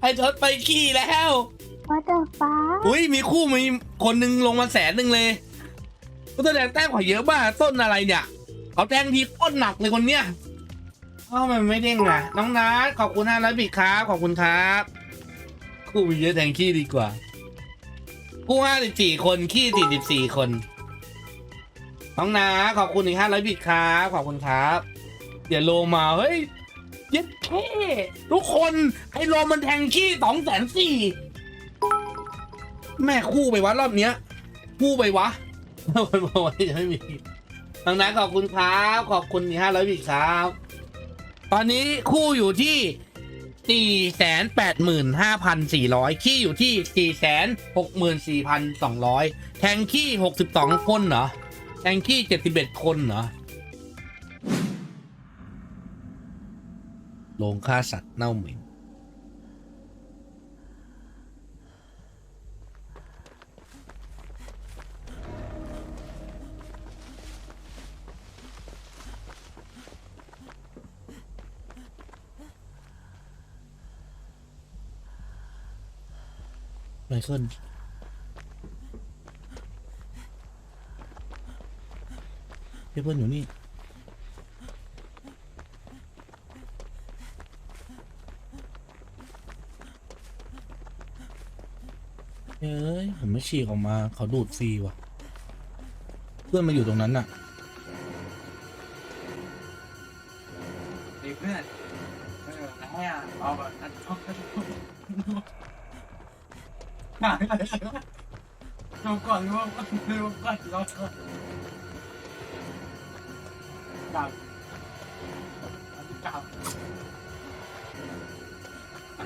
ให้ทศไปขี้แล้ว What the fuck อุ้ยมีคู่มีคนหนึ่งลงมาแสนหนึ่งเลยก็แสดงแต้มเขอเยอะมากต้นอะไรเนี่ยเขาแทงทีโคตรหนักเลยคนเนี้ยเอ้ามันไม่เด้งอะน้องนัทขอบคุณห้าร้อยบิตครับขอบคุณครับคู่มีเยอะแทงขี้ดีกว่า คู่ห้าสิบสี่คนขี้สี่สิบสี่คน น้องนาขอบคุณอีกห้าร้อยบิตครับขอบคุณครับ เดี๋ยวโลมาเฮ้ย เย็ดเท่ทุกคนไอ้โลมันแทงขี้สองแสนสี่แม่คู่ไปวะรอบเนี้ย คู่ไปวะคนบอกว่ายังไม่มีดังนั้นขอบคุณครับ ขอบคุณห้าร้อยบิตครับ ตอนนี้คู่อยู่ที่สี่แสนแปดหมื่นห้าพันสี่ร้อยขี้อยู่ที่สี่แสนหกหมื่นสี่พันสองร้อยแทงขี้หกสิบสองคนเหรอแทงขี้เจ็ดสิบเอ็ดคนเหรอ โรงฆ่าสัตว์เน่าเหม็นไมเคิลพี่เปิ้ลอยู่นี่ เอ้ย ผม ไม่ฉีกออกมา เขาดูดฟรีว่ะ เพื่อนมาอยู่ตรงนั้นน่ะเพื่อนเออแล้วให้อะเอาแบบนั้นเอาไปหาอะไรดูก่อนว่าดูก่อนราเถอะจับจับ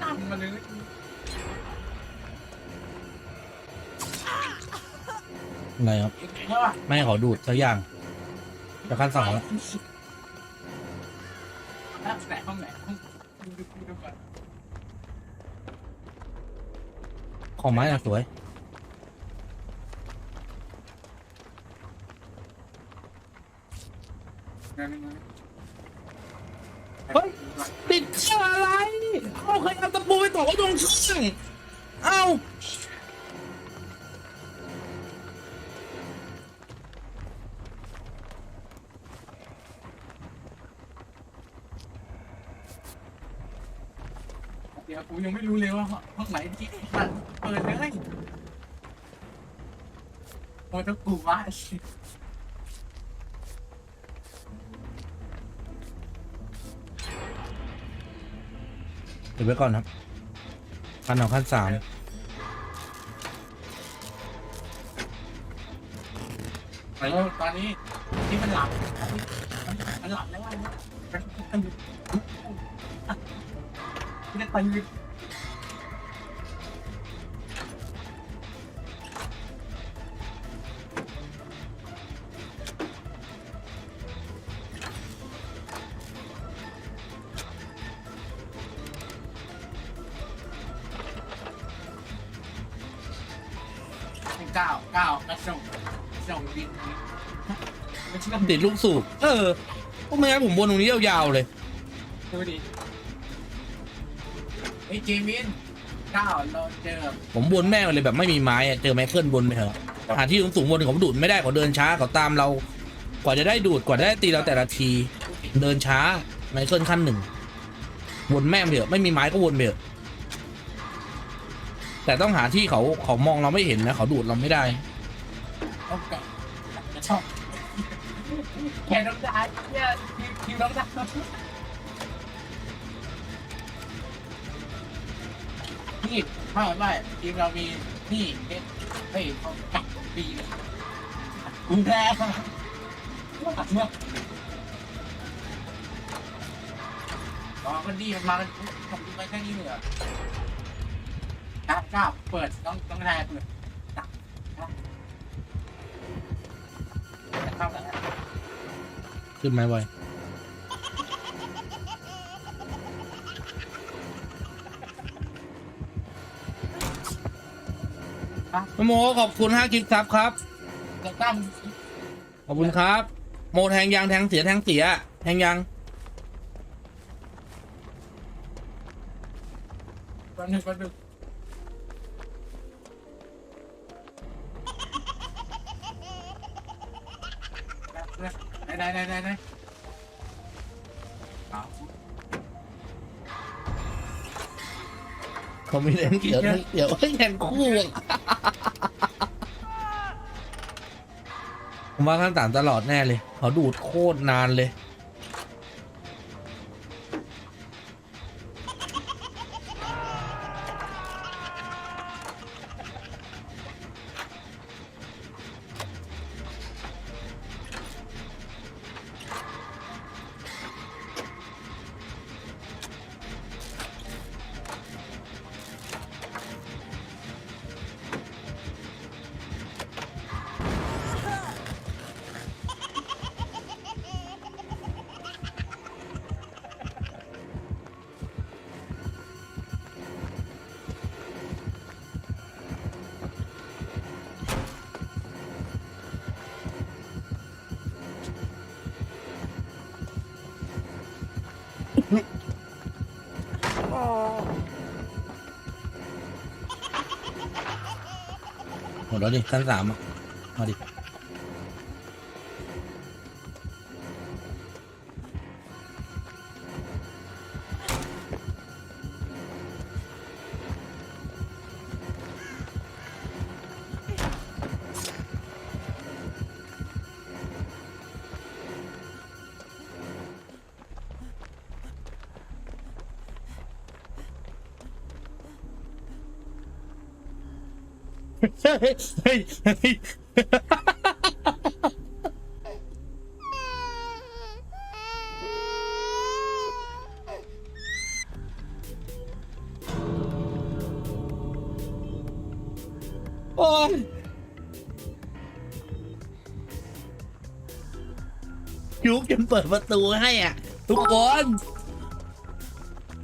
นำมาเลย อะไรครับ ไม่ให้เขาดูดสักอย่างจะขั้นสองแล้วแล้วแต่ห้องไหนห้องดูดูก่อนของไม้อะสวย ดี๋ยวกูยังไม่รู้เลยว่าห้องไหนที่เปิดเลยโอ้ต้องกูว่าเดี๋ยวไว้ก่อนครับขั้นสองขั้นสามแต่ว่าตอนนี้ที่มันหลับมันหลับแล้ว ไม่ได้ตื่นเก้าเก้ากระส่งส่งดินไม่ใช่ติดลูกสูบเออพวกไม่งั้นผมบนตรงนี้ยาวๆเลยดูดิไอ้เจมินเก้าเราเจอผมบนแม่งเลยแบบไม่มีไม้อะเจอไมเคิลบนไปเถอะหาที่สูงๆบนเขาดูดไม่ได้เขาเดินช้าเขาตามเรา กว่าจะได้ดูดกว่าจะได้ตีเราแต่ละที เดินช้าไมเคิลขั้นหนึ่งวนแม่งไปเถอะไม่มีไม้ก็วนไปเถอะแต่ต้องหาที่เขาเขามองเราไม่เห็นนะเขาดูดเราไม่ได้โอเคจะชอบแค่น้องดาเนี่ยทีมน้องดา นี่ไม่ไม่ทีมเรามีนี่เนี่ยเฮ้ยเขากัดปีเลยกูแพ้เนี่ยอ๋อมันดีมันมากันผมดูไปแค่นี้เลยเหรอกล้ากล้าเปิดต้องต้องแทนเปิดตักจะเข้าไหนขึ้นไหมไว โมขอบคุณห้ากิฟต์ซับครับ จะตั้งขอบคุณครับ โมแทงยางแทงเสียแทงเสีย แทงยางป๊บนึงแป๊บนึงไหนไหนไหนไหนไหนเอาเขามีแดงเขียวแดงเขียวเฮ้ยแดงคู่อะ ผมว่าขั้นสามตลอดแน่เลยเขาดูดโคตรนานเลย หมดแล้วดิชั้นสามอะมาดิ เฮ้ยเฮ้ยเฮ้ยโอ้ยยุกจนเปิดประตูให้อะ ทุกคน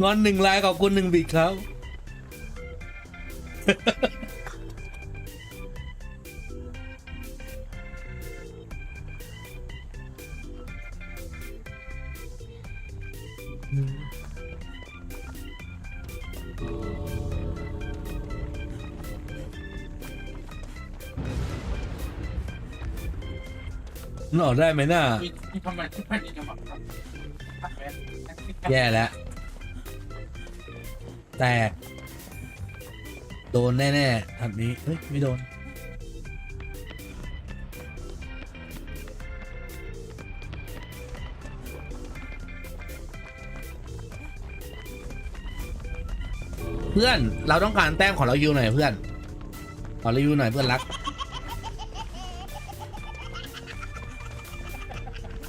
งอนหนึ่งลายขอบคุณหนึ่งบิกครับ มันออกได้ไหมน่ามีมีทำไมที่ไม่ดีจังหวะครับแย่แล้ว แตก โดนแน่ๆทัดนี้ เฮ้ย ไม่โดน เพื่อน เราต้องการแต้มของเรายูหน่อยเพื่อน ขอเรายูหน่อยเพื่อนรัก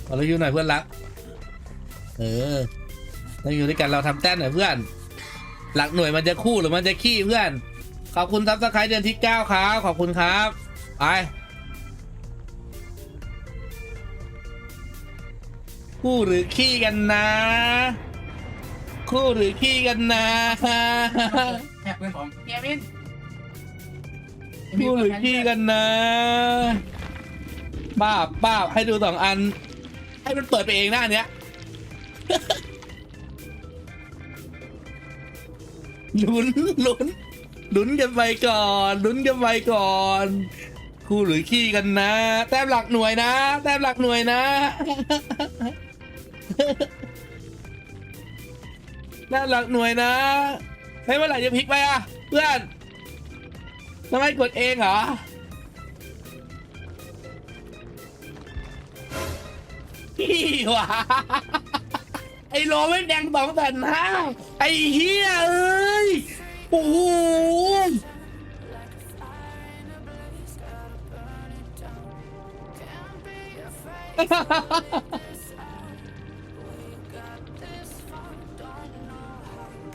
ขอเรายูหน่อยเพื่อนรัก เออต้องอยู่ด้วยกันเราทำแต้มหน่อยเพื่อน หลักหน่วยมันจะคู่หรือมันจะขี้เพื่อน ขอบคุณซับสไครต์เดือนที่เก้าครับขอบคุณครับไปคู่หรือขี้กันนะ คู่หรือขี้กันนะ แค่เพื่อนผมเกวินคู่หรือขี้กันนะ บ้าบบ้าบให้ดูสองอัน ให้มันเปิดไปเองหน้าเนี้ยลุ้นลุ้นลุ้นกันไปก่อนลุ้นกันไปก่อนคู่หรือขี้กันนะ แต้มหลักหน่วยนะ แต้มหลักหน่วยนะแต้มหลักหน่วยนะเฮ้ยเมื่อไหร่จะพลิกไปอะเพื่อนทำไมกดเองเหรอ พี่วะไอ้โลไม่แดงสองแผ่นห้าไอ้เฮียเอ้ยโอ้โห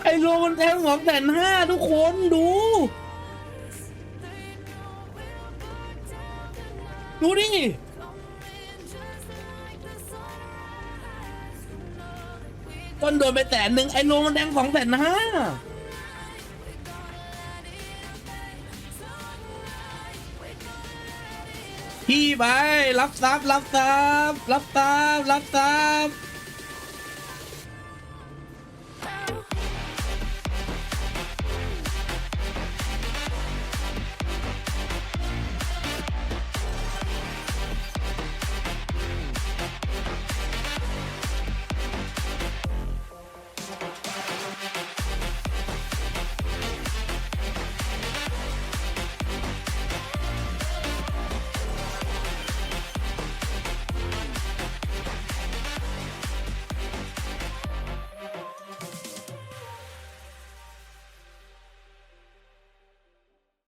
ไอ้โลมันแทงสองแผ่นห้าทุกคนดู ดูดิ ต้นโดนไปแสนหนึ่งไอ้โลมันแดงสองแสนห้าพี่ไปรับทรัพย์รับทรัพย์รับทรัพย์รับทรัพย์